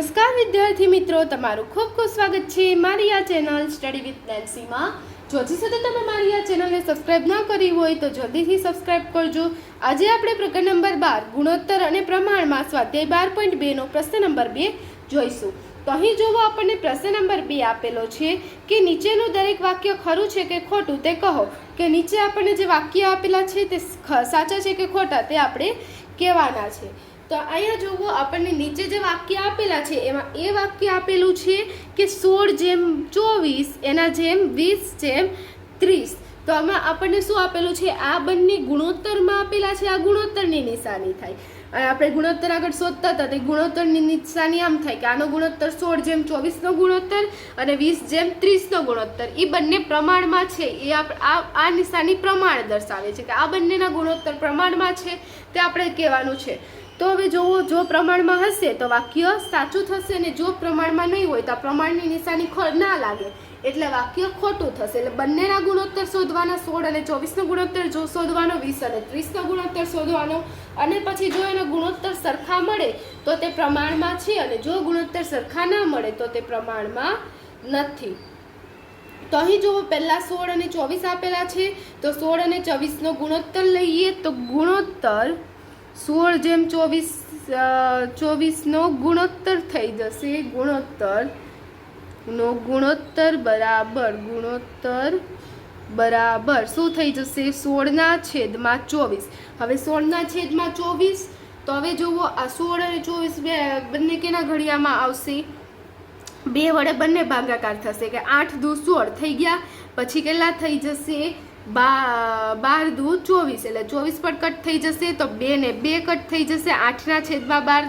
નમસ્કાર વિદ્યાર્થી મિત્રો, તમારું ખૂબ ખૂબ સ્વાગત છે મારી આ ચેનલ સ્ટડી વિથ નેન્સીમાં જો હજી સુધી તમે મારી આ ચેનલને સબસ્ક્રાઇબ ન કરી હોય તો જલ્દીથી સબસ્ક્રાઇબ કરજો. આજે આપણે પ્રકરણ નંબર બાર, ગુણોત્તર અને પ્રમાણમાં સ્વાધ્યાય બાર પોઈન્ટ બેનો પ્રશ્ન નંબર બે જોઈશું. તો અહીં જોવો આપણને પ્રશ્ન નંબર બે આપેલો છે કે નીચેનું દરેક વાક્ય ખરું છે કે ખોટું તે કહો. કે નીચે આપણને જે વાક્ય આપેલા છે તે સાચા છે કે ખોટા તે આપણે કહેવાના છે. તો અહીંયા જોવો, આપણને નીચે જે વાક્ય આપેલા છે, એમાં એ વાક્ય આપેલું છે કે સોળ જેમ ચોવીસ, એના જેમ વીસ, જેમ ત્રીસ. તો આમાં આપણને શું આપેલું છે? આ બંને ગુણોત્તરમાં આપેલા છે, આ ગુણોત્તરની નિશાની થાય. અને આપણે ગુણોત્તર આગળ શોધતા હતા, તે ગુણોત્તરની નિશાની આમ થાય કે આનો ગુણોત્તર સોળ જેમ ચોવીસનો ગુણોત્તર અને વીસ જેમ ત્રીસનો ગુણોત્તર. એ બંને પ્રમાણમાં છે. એ આ નિશાની પ્રમાણ દર્શાવે છે કે આ બંનેના ગુણોત્તર પ્રમાણમાં છે. તે આપણે કહેવાનું છે. તો હવે જોવો જો પ્રમાણમાં હશે તો વાક્ય સાચું થશે અને જો પ્રમાણમાં નહીં હોય તો આ પ્રમાણની નિશાની ખો- ના લાગે. એટલે વાક્ય ખોટું થશે. એટલે બંનેના ગુણોત્તર શોધવાના સોળ અને ચોવીસનો ગુણોત્તર જો શોધવાનો વીસ અને ત્રીસનો ગુણોત્તર શોધવાનો અને પછી જો એનો ગુણોત્તર સરખા મળે તો તે પ્રમાણમાં છે અને જો ગુણોત્તર સરખા ના મળે તો તે પ્રમાણમાં નથી. તો અહીં જુઓ પહેલાં સોળ અને ચોવીસ આપેલા છે, તો સોળ અને ચોવીસનો ગુણોત્તર લઈએ તો ગુણોત્તર સોળ જેમ ચોવીસ ચોવીસનો ગુણોત્તર થઈ જશે. ગુણોત્તર, નો ગુણોત્તર બરાબર ગુણોત્તર બરાબર. શું થઈ જશે? સોળના છેદમાં ચોવીસ. હવે સોળના છેદમાં ચોવીસ, તો હવે જુઓ, આ સોળ અને ચોવીસ બે, બંને કેના ઘડિયામાં આવશે? બે વડે બંને ભાગાકાર થશે, કે આઠ દુ સોળ થઈ ગયા, પછી કેટલા થઈ જશે? બા બાર દૂ ચોવીસ, એટલે ચોવીસ પણ કટ થઈ જશે તો બે ને બે કટ થઈ જશે. આઠના છેદમાં બાર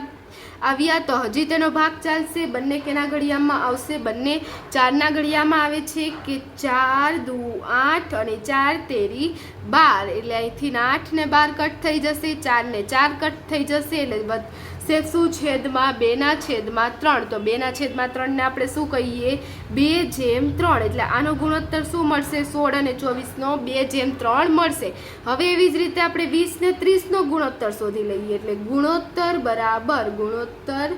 આવ્યા તો હજી તેનો ભાગ ચાલશે. બંને કેના ઘડિયામાં આવશે? બંને ચારના ઘડિયામાં આવે છે કે ચાર દુ આઠ અને ચાર તેરી બાર. એટલે અહીંથી આઠ ને બાર કટ થઈ જશે, ચાર ને ચાર કટ થઈ જશે, એટલે શું છેદમાં બેના છેદમાં ત્રણ. તો બેના છેદમાં ત્રણને આપણે શું કહીએ? બે જેમ ત્રણ. એટલે આનો ગુણોત્તર શું મળશે? સોળ અને ચોવીસનો બે જેમ ત્રણ મળશે. હવે એવી જ રીતે આપણે વીસ ને ત્રીસનો ગુણોત્તર શોધી લઈએ. એટલે ગુણોત્તર બરાબર ગુણોત્તર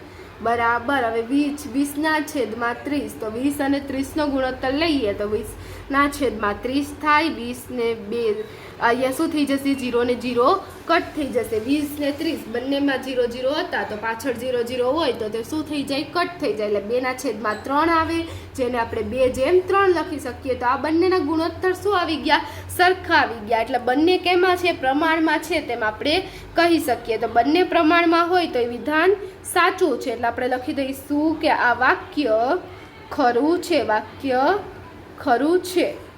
બરાબર. હવે વીસ, વીસના છેદમાં ત્રીસ. તો વીસ અને ત્રીસનો ગુણોત્તર લઈએ. તો વીસના છેદમાં ત્રીસ થાય, વીસને બે અહીંયા શું થઈ જશે જીરો ને જીરો, કટ થઈ જશે. વીસ ને ત્રીસ, બંનેમાં જીરો જીરો હતા. તો પાછળ જીરો જીરો હોય તો તે શું થઈ જાય? કટ થઈ જાય. એટલે બેના છેદમાં ત્રણ આવે, જેને આપણે બે જેમ ત્રણ લખી શકીએ. તો આ બંનેના ગુણોત્તર શું આવી ગયા? સરખા આવી ગયા. એટલે બંને કેમાં છે? પ્રમાણમાં છે તેમ આપણે કહી શકીએ. તો બંને પ્રમાણમાં હોય તો એ વિધાન સાચું છે. એટલે આપણે લખી દઈશું કે આ વાક્ય ખરું છે. વાક્ય ખરું છે.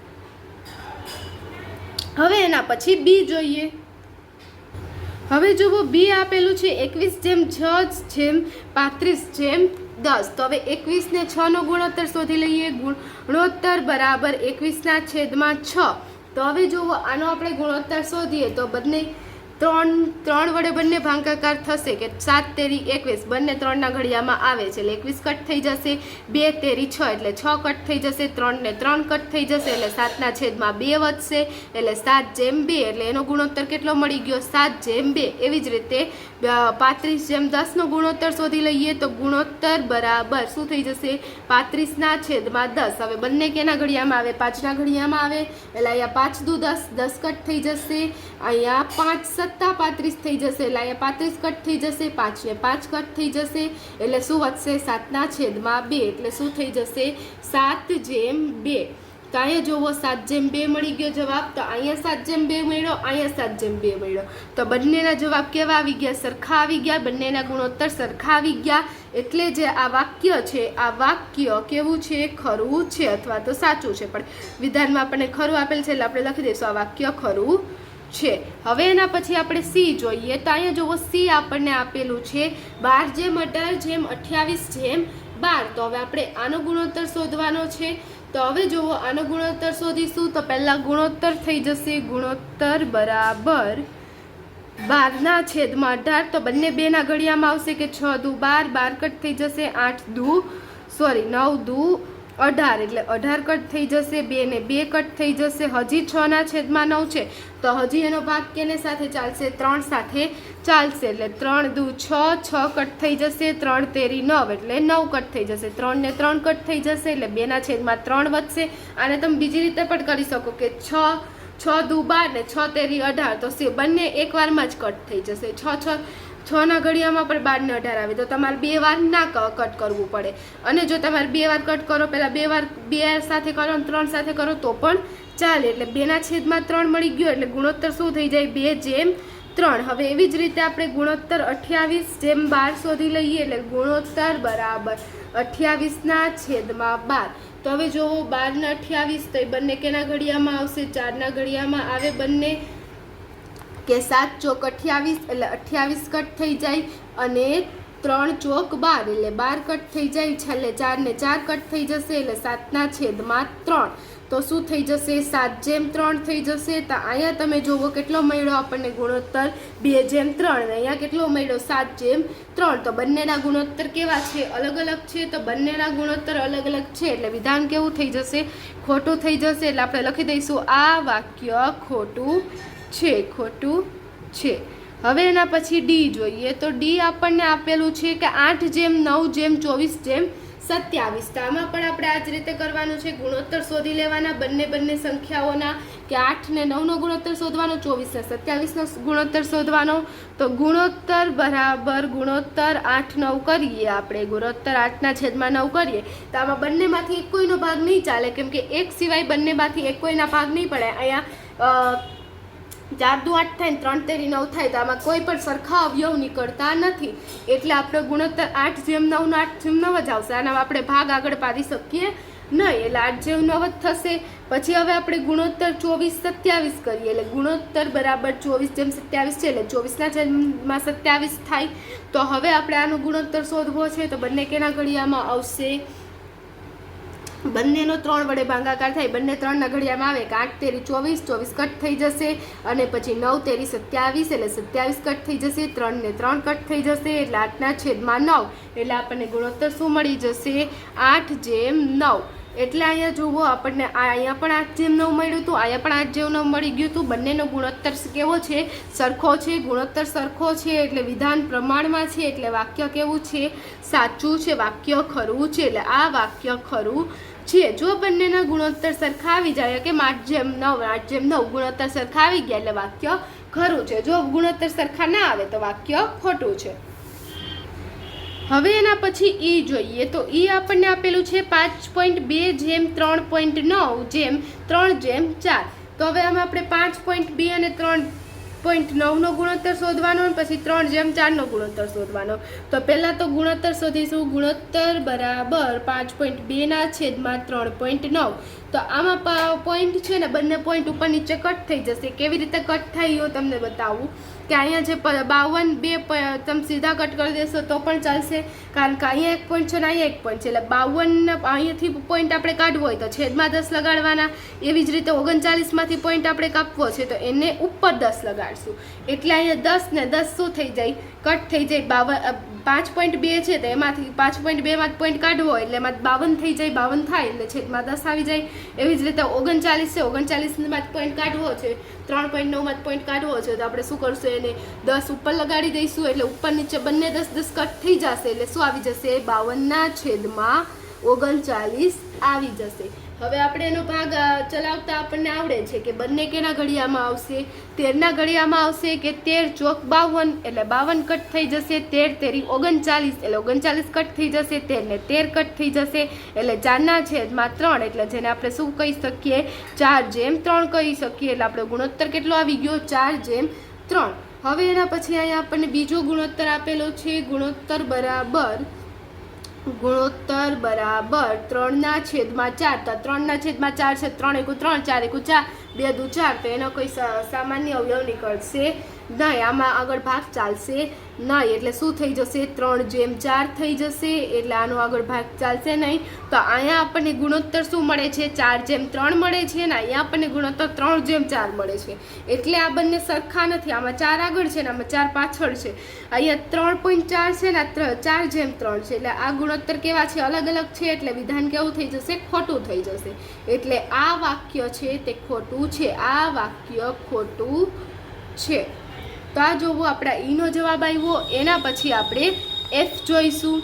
હવે એના પછી બી જોઈએ. હવે જુઓ બી આપેલું છે એકવીસ જેમ છ જેમ પાંત્રીસ જેમ દસ. તો હવે એકવીસને છનો ગુણોત્તર શોધી લઈએ. ગુણોત્તર બરાબર એકવીસના છેદમાં છ. તો હવે જુઓ આનો આપણે ગુણોત્તર શોધીએ તો બંને ત્રણ ત્રણ વડે બંને ભાંકાકાર થશે કે સાત, તેરી, એકવીસ. બંને ત્રણના ઘડિયામાં આવે છે. એટલે એકવીસ કટ થઈ જશે, બે, તેરી, છ. એટલે છ કટ થઈ જશે, ત્રણ ને ત્રણ કટ થઈ જશે, એટલે સાતના છેદમાં બે વધશે. એટલે સાત જેમ બે, એટલે એનો ગુણોત્તર કેટલો મળી ગયો? સાત જેમ બે. એવી જ રીતે પાંત્રીસ જેમ દસનો ગુણોત્તર શોધી લઈએ તો ગુણોત્તર બરાબર શું થઈ જશે? પાંત્રીસના છેદમાં દસ. હવે બંને કેના ઘડિયામાં આવે? પાંચના ઘડિયામાં આવે? એટલે અહીંયા પાંચ દુ દસ. દસ કટ થઈ જશે. અહીંયા પાંચ સત્તા પાંત્રીસ થઈ જશે એટલે અહીંયા પાંત્રીસ કટ થઈ જશે, પાંચ ને પાંચ કટ થઈ જશે, એટલે શું વધશે? સાતના છેદમાં બે, એટલે શું થઈ જશે? સાત જેમ બે. તો અહીંયા જોવો, સાત જેમ બે મળી ગયો જવાબ, તો અહીંયા સાત જેમ બે મળ્યો, અહીંયા સાત જેમ બે મળ્યો. તો બંનેના જવાબ કેવા આવી ગયા? સરખા આવી ગયા, બંનેના ગુણોત્તર સરખા આવી ગયા, એટલે જે આ વાક્ય છે, આ વાક્ય કેવું છે? ખરું છે, અથવા તો સાચું છે. પણ વિધાનમાં આપણને ખરું આપેલ છે, એટલે આપણે લખી દઈશું, આ વાક્ય ખરું છે. હવે એના પછી આપણે સી જોઈએ. તો અહીંયા જુઓ સી આપણને આપેલું છે. બાર જેમ અઢાર, જેમ અઠ્યાવીસ, જેમ બાર. તો હવે આપણે આનો ગુણોત્તર શોધવાનો છે. તો હવે જુઓ આનો ગુણોત્તર શોધીશું તો પહેલાં ગુણોત્તર થઈ જશે. ગુણોત્તર બરાબર બારના છેદમાં અઢાર. તો બંને બેના ઘડિયામાં આવશે કે છ દુ બાર. બાર કટ થઈ જશે આઠ દુ, સોરી, નવ દુ અઢાર એટલે અઢાર કટ થઈ જશે, બે ને બે કટ થઈ જશે. હજી છ ના છેદમાં નવ છે. તો હજી એનો ભાગ કેને સાથે ચાલશે? ત્રણ સાથે ચાલશે. એટલે ત્રણ દુ છ છ કટ થઈ જશે. ત્રણ તેરી નવ એટલે નવ કટ થઈ જશે. ત્રણ ને ત્રણ કટ થઈ જશે એટલે બેના છેદમાં ત્રણ વધશે. અને તમે બીજી રીતે પણ કરી શકો કે છ છ દુ બાર ને છ તેરી અઢાર. તો બંને એકવારમાં જ કટ થઈ જશે. છ છ છ ના ઘડિયામાં પણ બાર ને અઢાર આવે, તો તમારે બે વાર ના કટ કરવું પડે. અને જો તમારે બે વાર કટ કરો, પહેલાં બે વાર, બે સાથે કરો અને ત્રણ સાથે કરો, તો પણ ચાલે. એટલે બેના છેદમાં ત્રણ મળી ગયો, એટલે ગુણોત્તર શું થઈ જાય? બે જેમ ત્રણ. હવે એવી જ રીતે આપણે ગુણોત્તર અઠ્યાવીસ જેમ બાર શોધી લઈએ, એટલે ગુણોત્તર બરાબર અઠ્યાવીસના છેદમાં બાર. તો હવે જોવો બાર ને અઠ્યાવીસ તો એ બંને કેના ઘડિયામાં આવશે? ચારના ઘડિયામાં આવે બંને? કે સાત ચોક અઠ્યાવીસ, એટલે અઠ્યાવીસ કટ થઈ જાય અને ત્રણ ચોક બાર, એટલે બાર કટ થઈ જાય, છેલ્લે ચારને ચાર કટ થઈ જશે, એટલે સાતના છેદમાં ત્રણ. તો શું થઈ જશે? સાત જેમ ત્રણ થઈ જશે, તો અહીંયા તમે જુઓ કેટલો મળ્યો આપણને ગુણોત્તર. બે જેમ ત્રણ, અને અહીંયા કેટલો મળ્યો? સાત જેમ ત્રણ. તો બંનેના ગુણોત્તર કેવા છે? અલગ અલગ છે, તો બંનેના ગુણોત્તર અલગ અલગ છે, એટલે વિધાન કેવું થઈ જશે? ખોટું થઈ જશે, એટલે આપણે લખી દઈશું, આ વાક્ય ખોટું છે, ખોટું છે. હવે એના પછી ડી જોઈએ તો ડી આપણને આપેલું છે કે આઠ જેમ, નવ જેમ, ચોવીસ જેમ, સત્યાવીસ. તો આમાં પણ આપણે આ જ રીતે કરવાનું છે. ગુણોત્તર શોધી લેવાના બંને બંને સંખ્યાઓના કે આઠ ને નવનો ગુણોત્તર શોધવાનો, ચોવીસ ને સત્યાવીસનો ગુણોત્તર શોધવાનો. તો ગુણોત્તર બરાબર ગુણોત્તર આઠ નવ કરીએ આપણે. ગુણોત્તર આઠના છેદમાં નવ કરીએ. તો આમાં બંનેમાંથી એક કોઈનો ભાગ નહીં ચાલે. કેમ કે એક સિવાય બંનેમાંથી એક કોઈના ભાગ નહીં પડે. અહીંયા ચાર દુ આઠ થાય ને ત્રણ તેરી નવ થાય તો આમાં કોઈ પણ સરખા અવયવ નીકળતા નથી. એટલે આપણે ગુણોત્તર આઠ જેમ નવનો આઠ જેમ નવ જ આવશે. આના આપણે ભાગ આગળ પાડી શકીએ નહીં. એટલે આઠ જેમ નવ જ થશે. પછી હવે આપણે ગુણોત્તર ચોવીસ સત્યાવીસ કરીએ. એટલે ગુણોત્તર બરાબર ચોવીસ જેમ સત્યાવીસ છે, એટલે ચોવીસના જેમમાં સત્યાવીસ થાય. તો હવે આપણે આનો ગુણોત્તર શોધવો છે, તો બંને કેના ઘડિયામાં આવશે? બંનેનો ત્રણ વડે ભાગાકાર થાય, બંને ત્રણના ઘડિયામાં આવે કે આઠ તેરી ચોવીસ ચોવીસ કટ થઈ જશે અને પછી નવ તેરી સત્યાવીસ એટલે સત્યાવીસ કટ થઈ જશે, ત્રણ ને ત્રણ કટ થઈ જશે એટલે આઠના છેદમાં નવ એટલે આપણને ગુણોત્તર શું મળી જશે? આઠ જેમ નવ. એટલે અહીંયા જુઓ, આપણને આ અહીંયા પણ આઠ જેમ નવ મળ્યું હતું, અહીંયા પણ આઠ જેમ નવ મળી ગયું હતું. બંનેનો ગુણોત્તર કેવો છે? સરખો છે, ગુણોત્તર સરખો છે, એટલે વિધાન પ્રમાણમાં છે, એટલે વાક્ય કેવું છે? સાચું છે, વાક્ય ખરું છે, એટલે આ વાક્ય ખરું છે. જો બંનેના ગુણોત્તર સરખા આવી જાય, કે આઠ જેમ નવ આઠ જેમ નવ ગુણોત્તર સરખા આવી ગયા, એટલે વાક્ય ખરું છે. જો ગુણોત્તર સરખા ના આવે, તો વાક્ય ખોટું છે. હવે એના પછી ઈ જોઈએ તો ઈ આપણને આપેલું છે પાંચ પોઈન્ટ બે જેમ ત્રણ પોઈન્ટ નવ જેમ ત્રણ જેમ ચાર. તો હવે આમાં આપણે પાંચ પોઈન્ટ બે અને ત્રણ પોઈન્ટ નવનો ગુણોત્તર શોધવાનો અને પછી ત્રણ જેમ ચારનો ગુણોત્તર શોધવાનો. તો પહેલાં તો ગુણોત્તર શોધીશું. ગુણોત્તર બરાબર પાંચ પોઈન્ટ બેના છેદમાં ત્રણ પોઈન્ટ નવ. તો આમાં પોઈન્ટ છે ને બંને પોઈન્ટ ઉપર નીચે કટ થઈ જશે. કેવી રીતે કટ થાય એ તમને બતાવું. કે અહીંયા જે બાવન બે તમે સીધા કટ કરી દેશો તો પણ ચાલશે. કારણ કે અહીંયા એક પોઈન્ટ છે ને અહીંયા એક પોઈન્ટ છે. એટલે બાવન અહીંયાથી પોઈન્ટ આપણે કાઢવો હોય તો છેદમાં દસ લગાડવાના. એવી જ રીતે ઓગણચાલીસમાંથી પોઈન્ટ આપણે કાપવો છે તો એને ઉપર દસ લગાડશું. એટલે અહીંયા દસ ને દસ શું થઈ જાય? કટ થઈ જાય. બાવન પાંચ પોઈન્ટ બે છે તો એમાંથી પાંચ પોઈન્ટ બેમાં પોઈન્ટ કાઢવો એટલે એમાં બાવન થઈ જાય. બાવન થાય એટલે છેદમાં દસ આવી જાય. એવી જ રીતે ઓગણચાલીસ છે. ઓગણચાલીસમાં પોઈન્ટ કાઢવો છે. ત્રણ પોઈન્ટ નવમાં પોઈન્ટ કાઢવો છે, તો આપણે શું કરશું એને દસ ઉપર લગાડી દઈશું, એટલે ઉપર નીચે બંને દસ દસ કટ થઈ જશે, એટલે શું આવી જશે? બાવનના છેદમાં ઓગણચાલીસ આવી જશે. હવે આપણે એનો ભાગ ચલાવતા આપણને આવડે છે કે બંને કેના ઘડિયામાં આવશે? તેરના ઘડિયામાં આવશે કે તેર ચોક બાવન, એટલે બાવન કટ થઈ જશે, તેર તેરી ઓગણચાલીસ, એટલે ઓગણચાલીસ કટ થઈ જશે, તેર ને તેર કટ થઈ જશે, એટલે ચારના છેદમાં ત્રણ, એટલે જેને આપણે શું કહી શકીએ? ચાર જેમ ત્રણ કહી શકીએ, એટલે આપણો ગુણોત્તર કેટલો આવી ગયો? ચાર જેમ ત્રણ. હવે એના પછી અહીંયા આપણને બીજો ગુણોત્તર આપેલો છે, ગુણોત્તર બરાબર ગુણોત્તર બરાબર ત્રણના છેદમાં ચાર. તો ત્રણના છેદમાં ચાર છે, ત્રણ એકુ ત્રણ, ચાર એકુ ચાર, બે દુ ચાર. તો એનો કોઈ સામાન્ય અવયવ નીકળશે નહીં આમાં આગળ ભાગ ચાલશે નહીં એટલે શું થઈ જશે? ત્રણ જેમ ચાર થઈ જશે, એટલે આનો આગળ ભાગ ચાલશે નહીં. તો અહીંયા આપણને ગુણોત્તર શું મળે છે? ચાર જેમ ત્રણ મળે છે ને અહીંયા આપણને ગુણોત્તર ત્રણ જેમ ચાર મળે છે. એટલે આ બંને સરખા નથી. આમાં ચાર આગળ છે ને આમાં ચાર પાછળ છે. અહીંયા ત્રણ પોઈન્ટ ચાર છે ને આ ચાર જેમ ત્રણ છે. એટલે આ ગુણોત્તર કેવા છે? અલગ અલગ છે, એટલે વિધાન કેવું થઈ જશે? ખોટું થઈ જશે. એટલે આ વાક્ય છે તે ખોટું છે. આ વાક્ય ખોટું છે. તો આ જોવો આપણા ઈનો જવાબ આવ્યો. એના પછી આપણે એફ જોઈશું.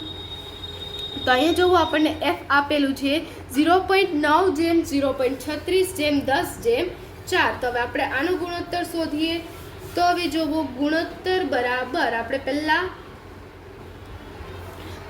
તો અહીંયા જોવો આપણને એફ આપેલું છે ઝીરો પોઈન્ટ નવ જેમ ઝીરો પોઈન્ટ છત્રીસ જેમ દસ જેમ ચાર. તો હવે આપણે આનો ગુણોત્તર શોધીએ. તો હવે જોવો ગુણોત્તર બરાબર આપણે પહેલાં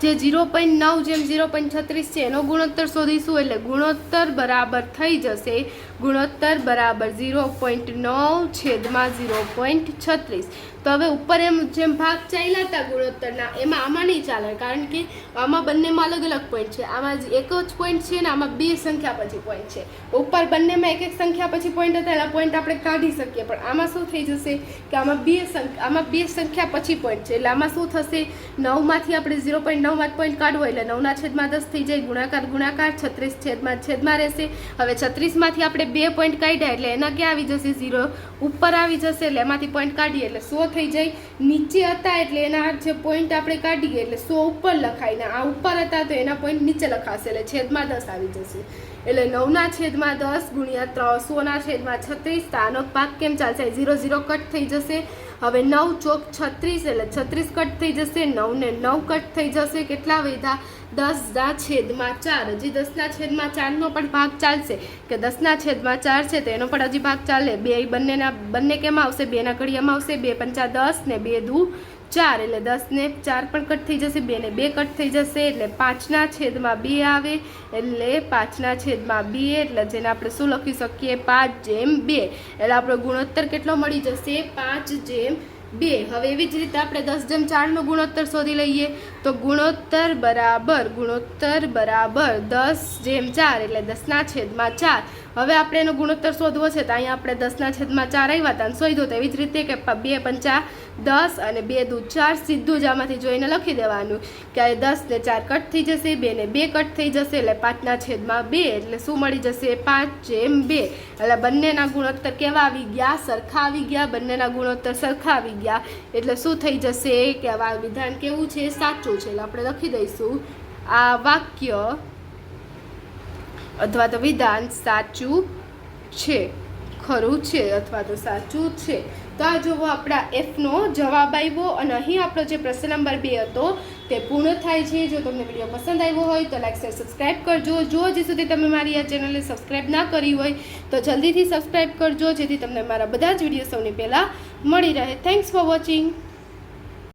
જે ઝીરો પોઈન્ટ નવ જેમ ઝીરો પોઈન્ટ છત્રીસ છે એનો ગુણોત્તર શોધીશું. એટલે ગુણોત્તર બરાબર થઈ જશે. ગુણોત્તર બરાબર ઝીરો પોઈન્ટ નવ છેદમાં ઝીરો પોઈન્ટ છત્રીસ. તો હવે ઉપર એમ જેમ ભાગ ચાલ્યા હતા ગુણોત્તરના, એમાં આમાં નહીં ચાલે, કારણ કે આમાં બંનેમાં અલગ અલગ પોઈન્ટ છે. આમાં જ એક જ પોઈન્ટ છે ને આમાં બે સંખ્યા પછી પોઈન્ટ છે. ઉપર બંનેમાં એક એક સંખ્યા પછી પોઈન્ટ હતા, એના પોઈન્ટ આપણે કાઢી શકીએ. પણ આમાં શું થઈ જશે કે આમાં બે સંખ્યા આમાં બે સંખ્યા પછી પોઈન્ટ છે. એટલે આમાં શું થશે? નવમાંથી આપણે ઝીરો પોઈન્ટ નવમાં પોઈન્ટ કાઢવો એટલે નવના છેદમાં દસ થઈ જાય, ગુણાકાર ગુણાકાર, છત્રીસ છેદમાં છેદમાં રહેશે. હવે છત્રીસમાંથી આપણે બે પોઈન્ટ કાઢ્યા એટલે એના ક્યાં આવી જશે ઝીરો ઉપર આવી જશે એટલે એમાંથી પોઈન્ટ કાઢીએ એટલે સો થઈ જાય. નીચે હતા એટલે એના જે પોઈન્ટ આપણે કાઢીએ એટલે સો ઉપર લખાય. ને આ ઉપર હતા તો એના પોઈન્ટ નીચે લખાશે એટલે છેદમાં દસ આવી જશે. એટલે નવના છેદમાં દસ ગુણ્યા ત્રણ, સોના છેદમાં છત્રીસ. આનો ભાગ કેમ ચાલશે? ઝીરો ઝીરો કટ થઈ જશે. હવે નવ ચોક છત્રીસ એટલે છત્રીસ કટ થઈ જશે. નવને નવ કટ થઈ જશે. કેટલા વધ્યા? દસના છેદમાં ચાર. હજી દસના છેદમાં ચારનો પણ ભાગ ચાલશે. કે દસના છેદમાં ચાર છે તો એનો પણ હજી ભાગ ચાલે. બે બંનેના, બંને કેમાં આવશે? બેના ઘડિયામાં આવશે. બે પંચા દસ ને બે દુ ચાર. એટલે દસને ચાર પણ કટ થઈ જશે. બે ને બે કટ થઈ જશે. એટલે પાંચના છેદમાં બે આવે. એટલે પાંચના છેદમાં બે. એટલે જેને આપણે શું લખી શકીએ? પાંચ જેમ બે. એટલે આપણો ગુણોત્તર કેટલો મળી જશે? પાંચ જેમ બે. હવે એવી જ રીતે આપણે દસ જેમ ચારનો ગુણોત્તર શોધી લઈએ. તો ગુણોત્તર બરાબર ગુણોત્તર બરાબર દસ જેમ ચાર એટલે દસના છેદમાં ચાર. હવે આપણે એનો ગુણોત્તર શોધવો છે તો અહીંયા આપણે દસના છેદમાં ચાર આવ્યા હતા અને શોધો તો એવી જ રીતે કે બે પંચા દસ અને બે દૂ ચાર સીધું જ આમાંથી જોઈને લખી દેવાનું કે દસ ને ચાર કટ થઈ જશે, બે ને બે કટ થઈ જશે એટલે પાંચના છેદમાં બે એટલે શું મળી જશે? પાંચ જેમ બે. એટલે બંનેના ગુણોત્તર કેવા આવી ગયા? સરખા આવી ગયા? બંનેના ગુણોત્તર સરખા આવી ગયા? એટલે શું થઈ જશે? કે આ વિધાન કેવું છે? સાચું છે? એટલે આપણે લખી દઈશું. આ વાક્ય અથવા તો વિધાન સાચું છે. ખરું છે અથવા તો સાચું છે. તો આ જોવો આપણા એફનો જવાબ આવ્યો અને અહીં આપણો જે પ્રશ્ન નંબર બે હતો તે પૂર્ણ થાય છે. જો તમને વીડિયો પસંદ આવ્યો હોય તો લાઈક શેર સબસ્ક્રાઈબ કરજો. જો હજી સુધી તમે મારી આ ચેનલને સબસ્ક્રાઈબ ના કરી હોય તો જલ્દીથી સબસ્ક્રાઈબ કરજો, જેથી તમને મારા બધા જ વીડિયો સૌની પહેલાં મળી રહે. Thanks for watching